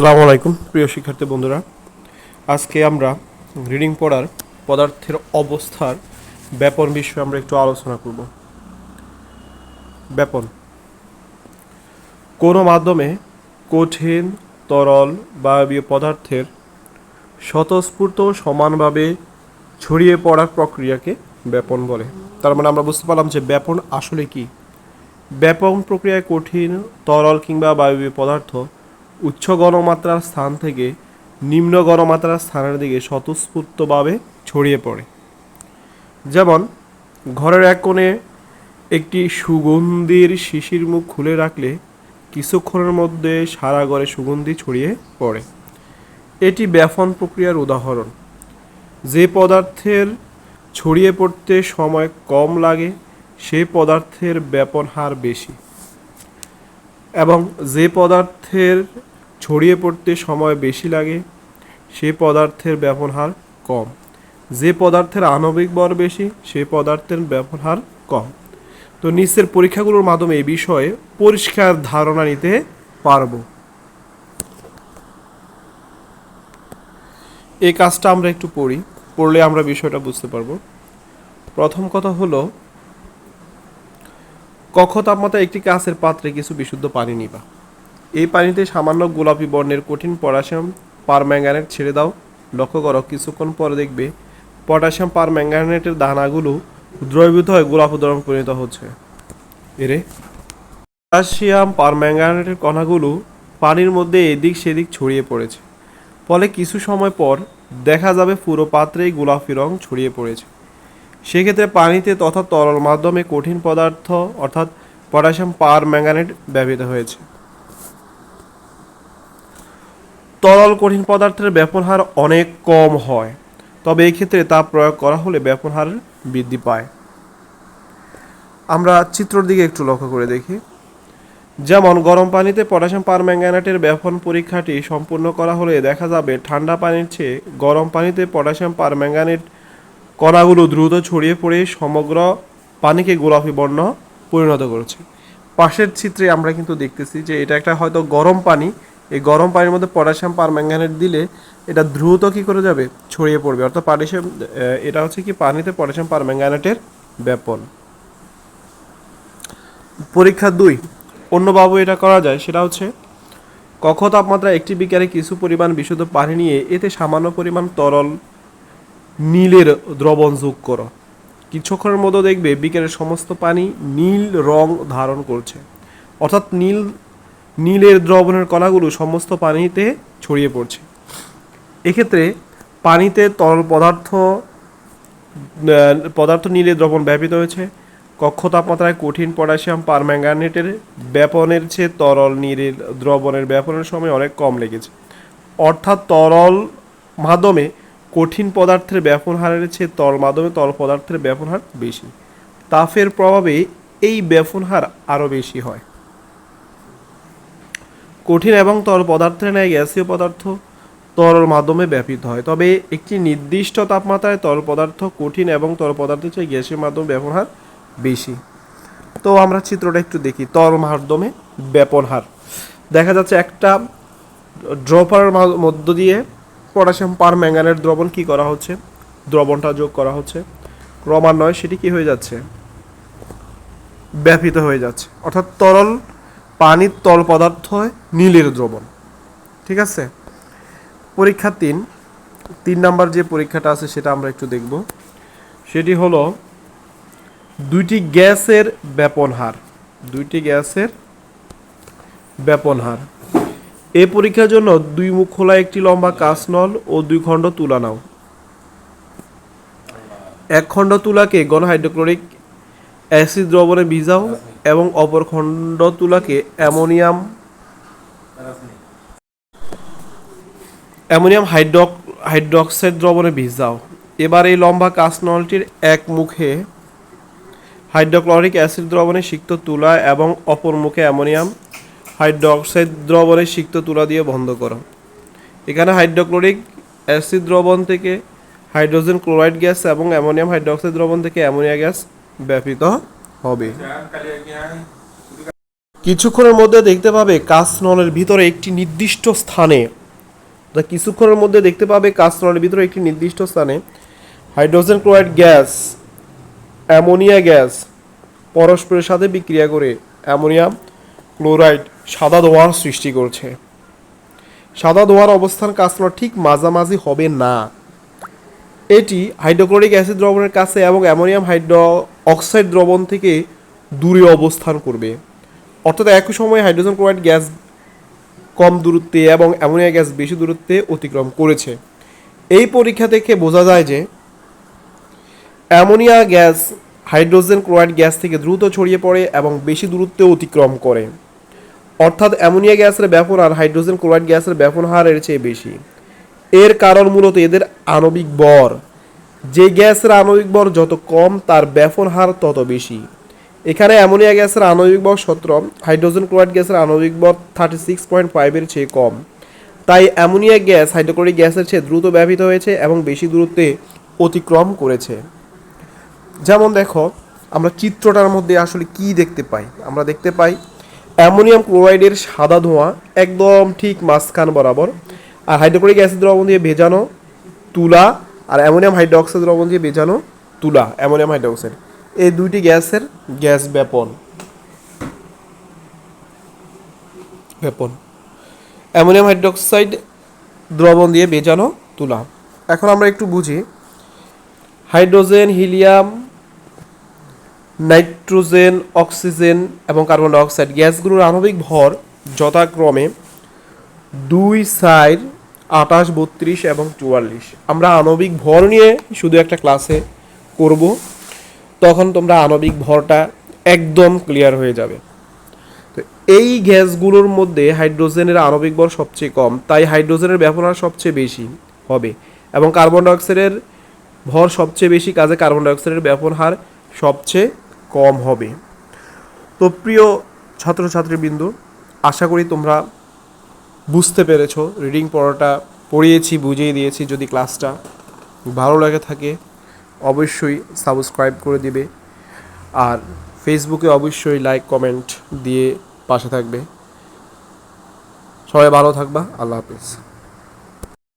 আসসালামু আলাইকুম, প্রিয় শিক্ষার্থী বন্ধুরা। আজকে আমরা রিডিং পড়ার পদার্থের অবস্থার ব্যাপন বিষয়ে আমরা একটু আলোচনা করব। ব্যাপন। কোনো মাধ্যমে কঠিন, তরল, বায়বীয় পদার্থের স্বতঃস্ফূর্ত সমানভাবে ছড়িয়ে পড়ার প্রক্রিয়াকে ব্যাপন বলে। তার মানে আমরা বুঝতে পারলাম যে ব্যাপন আসলে কি। ব্যাপন প্রক্রিয়ায় কঠিন, তরল কিংবা বায়বীয় পদার্থ উচ্চ গণমাত্রার স্থান থেকে নিম্ন গণমাত্রার স্থানের দিকে স্বতঃস্ফূর্তভাবে ছড়িয়ে পড়ে। যেমন, ঘরের এক কোণে একটি সুগন্ধির শিশির মুখ খুলে রাখলে কিছুক্ষণের মধ্যে সারা ঘরে সুগন্ধি ছড়িয়ে পড়ে। এটি ব্যাপন প্রক্রিয়ার উদাহরণ। যে পদার্থের ছড়িয়ে পড়তে সময় কম লাগে, সে পদার্থের ব্যাপন হার বেশি। এবং যে পদার্থের ছড়িয়ে পড়তে সময় বেশি লাগে, সে পদার্থের ব্যবহার হার কম। যে পদার্থের আণবিক বর বেশি, সে পদার্থের ব্যবহার হার কম। তো নিচের পরীক্ষাগুলোর মাধ্যমে এই বিষয়ে পরিষ্কার ধারণা নিতে পারব। এই কাজটা আমরা একটু পড়ি, পড়লে আমরা বিষয়টা বুঝতে পারব। প্রথম কথা হলো, কক্ষ তাপমাত্রা একটি কাঁচের পাত্রে কিছু বিশুদ্ধ পানি নিবা। এই পানিতে সামান্য গোলাপি বর্ণের কঠিন পটাশিয়াম পারম্যাঙ্গানেট ছেড়ে দাও। লক্ষ্য করো, কিছুক্ষণ পরে দেখবে পটাশিয়াম পারম্যাঙ্গানেটের দানাগুলো দ্রবীভূত হয়ে গোলাপ রং পরিণত হচ্ছে। এরে। পটাশিয়াম পারম্যাঙ্গানেটের কণাগুলো পানির মধ্যে এদিক সেদিক ছড়িয়ে পড়েছে। ফলে কিছু সময় পর দেখা যাবে পুরো পাত্রেই গোলাপি রং ছড়িয়ে পড়েছে। সেক্ষেত্রে পানিতে তথা তরল মাধ্যমে কঠিন পদার্থ অর্থাৎ পটাশিয়াম পার ম্যাঙ্গানেট ব্যবহৃত হয়েছে। তরল কঠিন পদার্থের ব্যাপন হার অনেক কম হয়। তবে এই ক্ষেত্রে তা প্রয়োগ করা হলে ব্যাপন হার বৃদ্ধি পায়। আমরা চিত্রর দিকে একটু লক্ষ্য করে দেখি। যেমন, গরম পানিতে পটাশিয়াম পারম্যাঙ্গানেটের ব্যাপন পরীক্ষাটি সম্পূর্ণ করা হলে দেখা যাবে ঠান্ডা পানির চেয়ে গরম পানিতে পটাশিয়াম পারম্যাঙ্গানেট কণাগুলো দ্রুত ছড়িয়ে পড়ে সমগ্র পানিকে গোলাপি বর্ণ পরিণত করেছে। পাশের চিত্রে আমরা কিন্তু দেখতেছি যে এটা একটা হয়তো গরম পানি এই গরম পানির মধ্যে পটাশিয়াম পারম্যাঙ্গানেট দিলে এটা দ্রুত কি করে যাবে? ছড়িয়ে পড়বে। অর্থাৎ পটাশিয়াম এটা হচ্ছে কি? পানিতে পটাশিয়াম পারম্যাঙ্গানেটের ব্যাপন। পরীক্ষা দুই। অন্যভাবে এটা করা যায়, সেটা হচ্ছে কক্ষ তাপমাত্রা একটি বিকারে কিছু পরিমাণ বিশুদ্ধ পানি নিয়ে এতে সামান্য পরিমাণ তরল নীলের দ্রবণ যোগ করো। কিছুক্ষণের মধ্যে দেখবে বিকেলের সমস্ত পানি নীল রং ধারণ করছে। অর্থাৎ নীল নীলের দ্রবণের কণাগুলো সমস্ত পানিতে ছড়িয়ে পড়ছে। এক্ষেত্রে পানিতে তরল পদার্থ পদার্থ নীলের দ্রবণ ব্যাপিত হয়েছে। কক্ষ তাপমাত্রায় কঠিন পটাশিয়াম পারম্যাঙ্গানেটের ব্যাপনের চেয়ে তরল নীলের দ্রবণের ব্যাপনের সময় অনেক কম লেগেছে। অর্থাৎ তরল মাধ্যমে কঠিন পদার্থের ব্যাপন হারের চেয়ে তরল মাধ্যমে তরল পদার্থের ব্যাপন হার বেশি। তাফের প্রভাবে এই ব্যাপন হার আরও বেশি হয়। কঠিন এবং তরল পদার্থের ন্যায় গ্যাসীয় পদার্থ তরল মাধ্যমে ব্যাপিত হয়। তবে একটি নির্দিষ্ট তাপমাত্রায় তরল পদার্থ কঠিন এবং তরল পদার্থের চেয়ে গ্যাসীয় মাধ্যমে ব্যাপন হার বেশি। তো আমরা চিত্রটা একটু দেখি। তরল মাধ্যমে ব্যাপন হার দেখা যাচ্ছে একটা ড্রপার মধ্য দিয়ে পটাশিয়াম পার ম্যাঙ্গানের দ্রবণ কি করা হচ্ছে? দ্রবণটা যোগ করা হচ্ছে। ক্রমান্বয়ে সেটি কি হয়ে যাচ্ছে? ব্যাপিত হয়ে যাচ্ছে। অর্থাৎ তরল পানির তল পদার্থ নীলের দ্রবণ। ঠিক আছে? পরীক্ষা তিন। তিন নাম্বার যে পরীক্ষাটা আছে সেটা আমরা একটু দেখব। সেটি হলো দুইটি গ্যাসের ব্যাপন হার। দুইটি গ্যাসের ব্যাপন হার। এই পরীক্ষার জন্য দুই মুখ খোলা, একটি লম্বা কাঁচ নল ও দুই খণ্ড তুলা নাও। এক খণ্ড তুলাকে গণহাইড্রোক্লোরিক অ্যাসিড দ্রবণে ভিজাও এবং অপর খণ্ড তুলাকে অ্যামোনিয়াম অ্যামোনিয়াম হাইড্রক হাইড্রক্সাইড দ্রবণে ভিজাও। এবার এই লম্বা কাঁচ নলটির এক মুখে হাইড্রোক্লোরিক অ্যাসিড দ্রবণে সিক্ত তুলা এবং অপর মুখে অ্যামোনিয়াম হাইড্রোক্সাইড দ্রবণে সিক্ত তুলা দিয়ে বন্ধ করো। এখানে হাইড্রোক্লোরিক অ্যাসিড দ্রবণ থেকে হাইড্রোজেন ক্লোরাইড গ্যাস এবং অ্যামোনিয়াম হাইড্রোক্সাইড দ্রবণ থেকে অ্যামোনিয়া গ্যাস ব্যাপিত হবে। কিছুক্ষণের মধ্যে দেখতে পাবে কাঁচনলের ভিতরে একটি নির্দিষ্ট স্থানে কিছুক্ষণের মধ্যে দেখতে পাবে কাঁচনলের ভিতরে একটি নির্দিষ্ট স্থানে hydrogen chloride gas ammonia gas পরস্পরের সাথে বিক্রিয়া করে অ্যামোনিয়াম ক্লোরাইড সাদা ধোঁয়ার সৃষ্টি করছে। সাদা ধোঁয়ার অবস্থান কাঁচনল ঠিক মাঝামাঝি হবে না। এটি হাইড্রোক্লোরিক অ্যাসিড দ্রবণের কাছে এবং অ্যামোনিয়াম হাইড্রো অক্সাইড দ্রবণ থেকে দূরে অবস্থান করবে। অর্থাৎ একই সময়ে হাইড্রোজেন ক্লোরাইড গ্যাস কম দূরত্বে এবং অ্যামোনিয়া গ্যাস বেশি দূরত্বে অতিক্রম করেছে। এই পরীক্ষা থেকে বোঝা যায় যে ammonia gas hydrogen chloride gas থেকে দ্রুত ছড়িয়ে পড়ে এবং বেশি দূরত্বে অতিক্রম করে। অর্থাৎ অ্যামোনিয়া গ্যাসের ব্যাপন আর হাইড্রোজেন ক্লোরাইড গ্যাসের ব্যাপন হার এর চেয়ে বেশি। এর কারণ মূলত এদের আণবিক ভর যে গ্যাসের আণবিক ভর যত কম, তার ব্যাপন হার তত বেশি। এখানে অ্যামোনিয়া গ্যাসের আণবিক ভর সতেরো, হাইড্রোজেন ক্লোরাইড গ্যাসের আণবিক ভর থার্টি সিক্স পয়েন্ট ফাইভের চেয়ে কম। তাই অ্যামোনিয়া গ্যাস হাইড্রোক্লোরিক গ্যাসের চেয়ে দ্রুত ব্যবহৃত হয়েছে এবং বেশি দূরত্বে অতিক্রম করেছে। যেমন দেখো, আমরা চিত্রটার মধ্যে আসলে কি দেখতে পাই? আমরা দেখতে পাই, অ্যামোনিয়াম ক্লোরাইডের সাদা ধোঁয়া একদম ঠিক মাঝখান বরাবর, আর হাইড্রোক্লোরিক অ্যাসিড দ্রবণ দিয়ে ভেজানো তুলা আর অ্যামোনিয়াম হাইড্রোক্সাইড দ্রবণ দিয়ে ভেজানো তুলা, অ্যামোনিয়াম হাইড্রোক্সাইড, এই দুইটি গ্যাসের গ্যাস ব্যাপন। ব্যাপন। অ্যামোনিয়াম হাইড্রোক্সাইড দ্রবণ দিয়ে ভেজানো তুলা। এখন আমরা একটু বুঝি। হাইড্রোজেন, হিলিয়াম, নাইট্রোজেন, অক্সিজেন এবং কার্বন ডাইঅক্সাইড গ্যাসগুলোর আণবিক ভর যথাক্রমে দুই সাইড আঠাশ, বত্রিশ এবং চুয়াল্লিশ। আমরা আণবিক ভর নিয়ে শুধু একটা ক্লাসে করব। তখন তোমরা আণবিক ভরটা একদম ক্লিয়ার হয়ে যাবে। তো এই গ্যাসগুলোর মধ্যে হাইড্রোজেনের আণবিক ভর সবচেয়ে কম, তাই হাইড্রোজেনের ব্যবহার সবচেয়ে বেশি হবে এবং কার্বন ডাইঅক্সাইডের ভর সবচেয়ে বেশি কাজে কার্বন ডাইঅক্সাইডের ব্যবহার সবচেয়ে কম হবে। তো প্রিয় ছাত্রছাত্রীবৃন্দ, আশা করি তোমরা বুঝতে পেরেছ রিডিং পড়াটা পড়িয়েছি, বুঝিয়ে দিয়েছি যদি ক্লাসটা ভালো লাগে থাকে, অবশ্যই সাবস্ক্রাইব করে দিবে। আর ফেসবুকে অবশ্যই লাইক কমেন্ট দিয়ে পাশে থাকবে। সবাই ভালো থাকবা, আল্লাহ হাফিজ।